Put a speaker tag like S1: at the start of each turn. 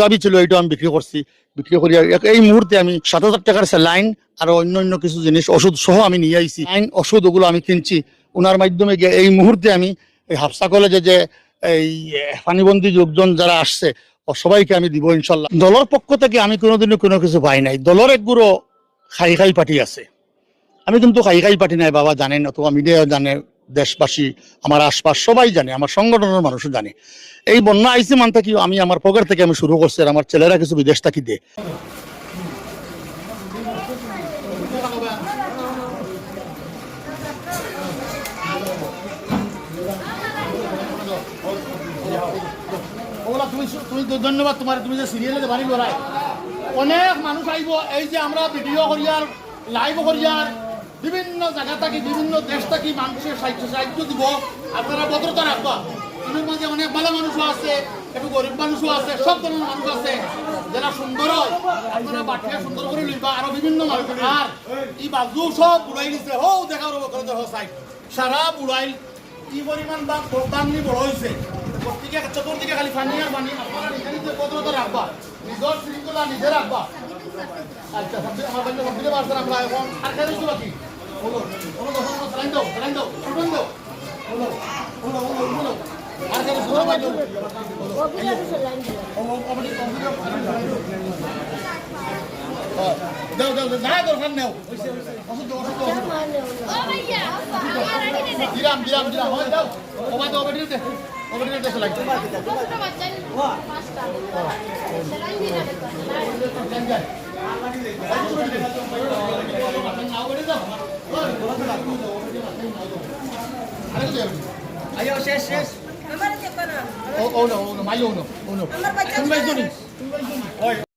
S1: গাবি ছিল, এইটা আমি বিক্রি করছি বিক্রি করি এই মুহূর্তে আমি সাত হাজার টাকার স্যালাইন আর অন্য অন্য কিছু জিনিস ওষুধ সহ আমি নিয়ে আইছি লাইন ওষুধ ওগুলো আমি কিনছি। ওনার মাধ্যমে গিয়ে এই মুহূর্তে আমি এই হাফসা কলেজে যে এই পানিবন্দী লোকজন যারা আসছে সবাইকে আমি দিব ইনশাল্লাহ। দলের পক্ষ থেকে আমি কোনোদিনও কোনো কিছু পাই নাই। দলের একগুলো খাই খাই পার্টি আছে। আমি কিন্তু খাই খাই পার্টি নাই, বাবা জানেন অথবা মিডিয়া জানে। দেশবাসী, আমার আশপাশ সবাই জানে, আমার সংগঠনের মানুষও জানে। এই বন্যা আইসি মান থাকি আমি আমার পকেট থেকে আমি শুরু করছি আর আমার ছেলেরা কিছু বিদেশ থাকি দে। তুমি ধন্যবাদ তোমার, তুমি যে সিরিয়ালে বাড়ি লড়াই অনেক মানুষ আইব, এই যে আমরা ভিডিও করিয়ার লাইভ করিয়ার বিভিন্ন জায়গা থাকি, বিভিন্ন দেশ থাকি, মানুষের সাহায্য সাহায্য দিব। আপনারা ভদ্রতা রাখবা। এর মাঝে অনেক ভালো মানুষও আছে, একটু গরিব মানুষও আছে, সব ধরনের মানুষ আছে। যারা সুন্দর হয়, আপনারা বাটিয়া সুন্দর করে লইবা। আরও বিভিন্ন মানুষ আর এই বাজু সব উড়াই দিছে হো দেখা রব করে দেখো সাইড সারা উড়াই কি পরিমাণ বা বাংলি বড় হয়েছে প্রত্যেকে চতুর্দিকে খালি পানি আর পানি। আপনারা এখানে যে ভদ্রতা রাখবা, নিজের শৃঙ্খলা নিজে রাখবা। আচ্ছা আমার পারছেন আমরা এখন আর কি বাকি। দাও দাও না দরকার নেও ওষুধ দাও। দিলাম দিলাম দিলাম হয় দাও ওবা দাও ওবা দিতে ওবা দিতে saline
S2: Ayo, yes, yes.
S3: Nomor siapa nak?
S1: Oh, oh no, oh no, mayo no, oh no.
S3: Nomor pacar.
S1: Tumbai Zuni. Tumbai Zuni.